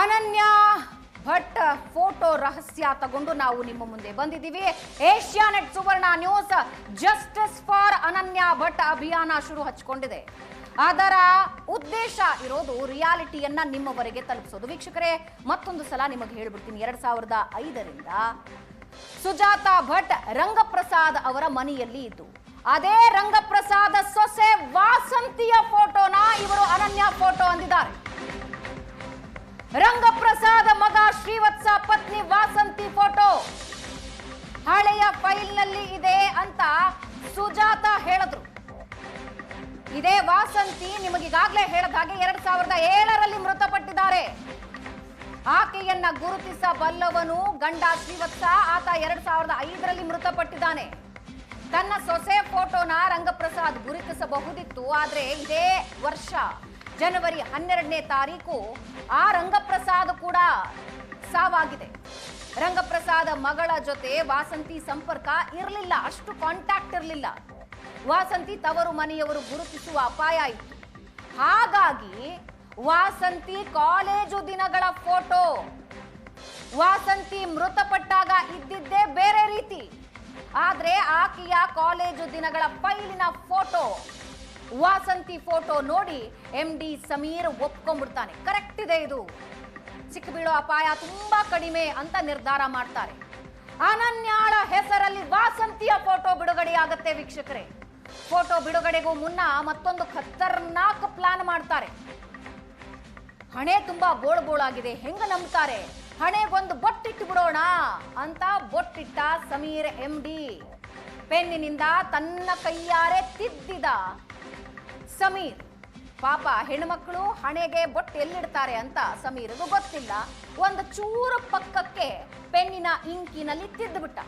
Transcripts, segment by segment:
ಅನನ್ಯ ಭಟ್ ಫೋಟೋ ರಹಸ್ಯ ತಗೊಂಡು ನಾವು ನಿಮ್ಮ ಮುಂದೆ ಬಂದಿದ್ದೀವಿ. Asianet Suvarna news, justice for Ananya Bhat ಅಭಿಯಾನ ಶುರು ಹಚ್ಕೊಂಡಿದೆ ಅದರ ಉದ್ದೇಶ ಇರೋದು ರಿಯಾಲಿಟಿಯನ್ನ ನಿಮ್ಮವರೆಗೆ ತಲುಪಿಸೋದು. ವೀಕ್ಷಕರೇ, ಮತ್ತೊಂದು ಸಲ ನಿಮಗೆ ಹೇಳ್ಬಿಡ್ತೀನಿ, ಎರಡ್ ಸಾವಿರದ ಐದರಿಂದ ಸುಜಾತಾ ಭಟ್ ರಂಗಪ್ರಸಾದ್ ಅವರ ಮನೆಯಲ್ಲಿ ಇದ್ದು, ಅದೇ ರಂಗಪ್ರಸಾದ ರಂಗಪ್ರಸಾದ ಮಗ ಶ್ರೀವತ್ಸ ಪತ್ನಿ ವಾಸಂತಿ ಫೋಟೋ ಹಳೆಯ ಫೈಲ್ನಲ್ಲಿ ಇದೆ ಅಂತ ಸುಜಾತ ಹೇಳಿದ್ರು. ಇದೇ ವಾಸಂತಿ ನಿಮಗೀಗಾಗಲೇ ಹೇಳಿದ ಹಾಗೆ ಎರಡ್ ಸಾವಿರದ ಏಳರಲ್ಲಿ ಮೃತಪಟ್ಟಿದ್ದಾರೆ. ಆಕೆಯನ್ನ ಗುರುತಿಸಬಲ್ಲವನು ಗಂಡ ಶ್ರೀವತ್ಸ, ಆತ ಎರಡ್ ಸಾವಿರದ ಐದರಲ್ಲಿ ಮೃತಪಟ್ಟಿದ್ದಾನೆ. ತನ್ನ ಸೊಸೆ ಫೋಟೋನ ರಂಗಪ್ರಸಾದ್ ಗುರುತಿಸಬಹುದಿತ್ತು, ಆದ್ರೆ ಇದೇ ವರ್ಷ ಜನವರಿ ಹನ್ನೆರಡನೇ ತಾರೀಕು ಆ ರಂಗಪ್ರಸಾದ್ ಕೂಡ ಸಾವಾಗಿದೆ. ರಂಗಪ್ರಸಾದ ಮಗಳ ಜೊತೆ ವಾಸಂತಿ ಸಂಪರ್ಕ ಇರಲಿಲ್ಲ, ಅಷ್ಟು ಕಾಂಟ್ಯಾಕ್ಟ್ ಇರಲಿಲ್ಲ. ವಾಸಂತಿ ತವರು ಮನೆಯವರು ಗುರುತಿಸುವ ಅಪಾಯ ಇತ್ತು. ಹಾಗಾಗಿ ವಾಸಂತಿ ಕಾಲೇಜು ದಿನಗಳ ಫೋಟೋ ವಾಸಂತಿ ಮೃತಪಟ್ಟಾಗ ಇದ್ದಿದ್ದೇ ಬೇರೆ ರೀತಿ. ಆದ್ರೆ ಆಕೆಯ ಕಾಲೇಜು ದಿನಗಳ ಫೈಲಿನ ಫೋಟೋ ವಾಸಂತಿ ಫೋಟೋ ನೋಡಿ ಎಂ ಡಿ ಸಮೀರ್ ಒಪ್ಕೊಂಡ್ಬಿಡ್ತಾನೆ. ಕರೆಕ್ಟ್ ಇದೆ ಇದು. ಸಿಕ್ಕಿಬೀಳೋ ಅಪಾಯ ತುಂಬಾ ಕಡಿಮೆ ಅಂತ ನಿರ್ಧಾರ ಮಾಡ್ತಾರೆ. ಅನನ್ಯಾಳ ಹೆಸರಲ್ಲಿ ವಾಸಂತಿಯ ಫೋಟೋ ಬಿಡುಗಡೆಯಾಗತ್ತೆ ವೀಕ್ಷಕರೇ. ಫೋಟೋ ಬಿಡುಗಡೆಗೂ ಮುನ್ನ ಮತ್ತೊಂದು ಖತರ್ನಾಕ್ ಪ್ಲಾನ್ ಮಾಡ್ತಾರೆ. ಹಣೆ ತುಂಬಾ ಬೋಳ್ ಬೋಳಾಗಿದೆ ಹೆಂಗ ನಂಬ್ತಾರೆ? ಹಣೆಗೊಂದು ಬೊಟ್ಟಿಟ್ಟು ಬಿಡೋಣ ಅಂತ ಬೊಟ್ಟಿಟ್ಟ ಸಮೀರ್ ಎಂ ಡಿ ಪೆನ್ನಿನಿಂದ ತನ್ನ ಕೈಯಾರೆ ತಿದ್ದಿದ ಸಮೀರ್. ಪಾಪ ಹೆಣ್ಮಕ್ಳು ಹಣೆಗೆ ಬೊಟ್ಟು ಎಲ್ಲಿಡ್ತಾರೆ ಅಂತ ಸಮೀರ್ಗೂ ಗೊತ್ತಿಲ್ಲ. ಒಂದು ಚೂರು ಪಕ್ಕಕ್ಕೆ ಪೆನ್ನಿನ ಇಂಕಿನಲ್ಲಿ ತಿದ್ದುಬಿಟ್ಟ.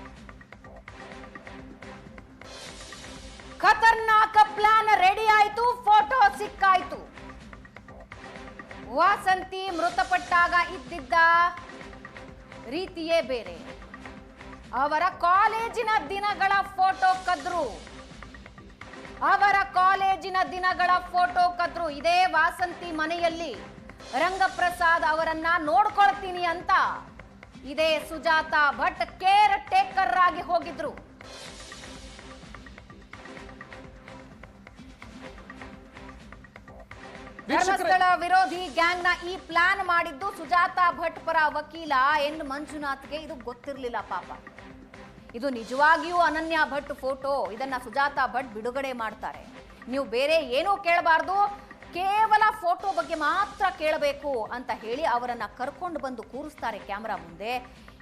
ಖತರ್ನಾಕ ಪ್ಲಾನ್ ರೆಡಿ ಆಯ್ತು, ಫೋಟೋ ಸಿಕ್ಕಾಯ್ತು. ವಾಸಂತಿ ಮೃತಪಟ್ಟಾಗ ಇದ್ದಿದ್ದ ರೀತಿಯೇ ಬೇರೆ. ಅವರ ಕಾಲೇಜಿನ ದಿನಗಳ ಫೋಟೋ ಕದ್ರು. ಅವರ ಕಾಲೇಜಿನ ದಿನಗಳ ಫೋಟೋ ಕದ್ರು ಇದೇ ವಾಸಂತಿ ಮನೆಯಲ್ಲಿ. ರಂಗಪ್ರಸಾದ್ ಅವರನ್ನ ನೋಡ್ಕೊಳ್ತೀನಿ ಅಂತ ಇದೇ ಸುಜಾತ ಭಟ್ ಕೇರ್ ಟೇಕರ್ ಆಗಿ ಹೋಗಿದ್ರು. ಧರ್ಮಸ್ಥಳ ವಿರೋಧಿ ಗ್ಯಾಂಗ್ನ ಈ ಪ್ಲಾನ್ ಮಾಡಿದ್ದು ಸುಜಾತಾ ಭಟ್ ಪರ ವಕೀಲ ಎನ್ ಮಂಜುನಾಥ್ಗೆ. ಇದು ಗೊತ್ತಿರಲಿಲ್ಲ ಪಾಪ. ಇದು ನಿಜವಾಗಿಯೂ ಅನನ್ಯ ಭಟ್ ಫೋಟೋ. ಇದನ್ನ ಸುಜಾತ ಭಟ್ ಬಿಡುಗಡೆ ಮಾಡ್ತಾರೆ. ನೀವು ಬೇರೆ ಏನೂ ಕೇಳಬಾರ್ದು. ಕೇವಲ ಫೋಟೋ ಬಗ್ಗೆ ಮಾತ್ರ ಕೇಳಬೇಕು ಅಂತ ಹೇಳಿ ಅವರನ್ನ ಕರ್ಕೊಂಡು ಬಂದು ಕೂರಿಸ್ತಾರೆ ಕ್ಯಾಮ್ರಾ ಮುಂದೆ.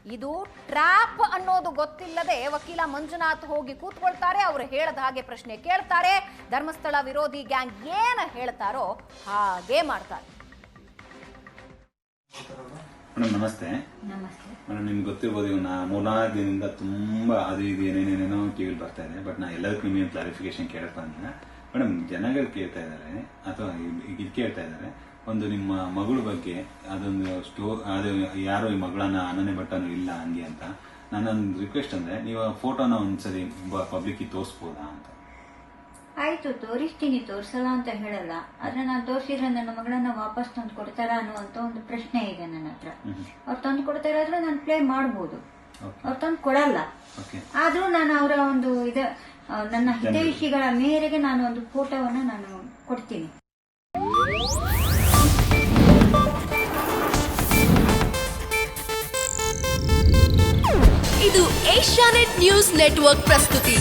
ಇದು ಟ್ರ್ಯಾಪ್ ಅನ್ನೋದು ಗೊತ್ತಿಲ್ಲದೆ ವಕೀಲ ಮಂಜುನಾಥ್ ಹೋಗಿ ಕೂತ್ಕೊಳ್ತಾರೆ. ಅವರು ಹೇಳದ ಹಾಗೆ ಪ್ರಶ್ನೆ ಕೇಳ್ತಾರೆ. ಧರ್ಮಸ್ಥಳ ವಿರೋಧಿ ಗ್ಯಾಂಗ್ ಏನು ಹೇಳ್ತಾರೋ ಹಾಗೆ ಮಾಡ್ತಾರೆ. ಮೇಡಮ್ ನಮಸ್ತೆ. ನಮಸ್ತೆ. ಮೇಡಮ್ ನಿಮ್ಗೆ ಗೊತ್ತಿರ್ಬೋದು ಇವ್ ನಾ ಮೂರ್ನಾಲ್ಕು ದಿನದಿಂದ ತುಂಬಾ ಅದು ಇದು ಏನೇನೇನೇನೋ ಟಿವಿಲಿ ಬರ್ತಾ ಇದೆ ಬಟ್ ನಾ ಎಲ್ಲದಕ್ಕೂ ನಿಮಗೆ ಕ್ಲಾರಿಫಿಕೇಶನ್ ಕೇಳಕ್ ಬಂದಿಲ್ಲ ಮೇಡಮ್ ಜನಗಳು ಕೇಳ್ತಾ ಇದ್ದಾರೆ ಅಥವಾ ಇದು ಕೇಳ್ತಾ ಇದ್ದಾರೆ ಒಂದು ನಿಮ್ಮ ಮಗಳ ಬಗ್ಗೆ ಅದೊಂದು ಸ್ಟೋ ಅದು ಯಾರು ಈ ಮಗಳನ್ನ ಅನನ್ಯ ಭಟ್ಟನು ಇಲ್ಲ ಹಂಗೆ ಅಂತ ನನ್ನೊಂದು ರಿಕ್ವೆಸ್ಟ್ ಅಂದ್ರೆ ನೀವು ಫೋಟೋನ ಒಂದ್ಸರಿ ಪಬ್ಲಿಕ್ ತೋರಿಸ್ಬೋದಾ ಅಂತ. ಆಯ್ತು ತೋರಿಸ್ತೀನಿ ತೋರಿಸಲ್ಲ ಅಂತ ಹೇಳಲ್ಲ. ಆದ್ರೆ ನಾನು ತೋರಿಸಿದ್ರೆ ನನ್ನ ಮಗಳನ್ನ ವಾಪಸ್ ತಂದು ಕೊಡ್ತಾರಾ ಅನ್ನುವಂತ ಒಂದು ಪ್ರಶ್ನೆ ಇದೆ ನನ್ನ ಹತ್ರ. ಅವ್ರು ತಂದು ಕೊಡ್ತಾ ಇರೋದ್ರೆ ನಾನು ಪ್ಲೇ ಮಾಡ್ಬೋದು. ಓಕೆ. ಅವ್ರು ತಂದು ಕೊಡಲ್ಲ ಆದ್ರೂ ನಾನು ಅವರ ಒಂದು ಇದ ನನ್ನ ಹಿತೈಷಿಗಳ ಮೇರೆಗೆ ನಾನು ಒಂದು ಫೋಟೋವನ್ನ ನಾನು ಕೊಡ್ತೀನಿ. ಇದು ಏಷ್ಯಾನೆಟ್ ನ್ಯೂಸ್ ನೆಟ್ವರ್ಕ್ ಪ್ರಸ್ತುತಿ.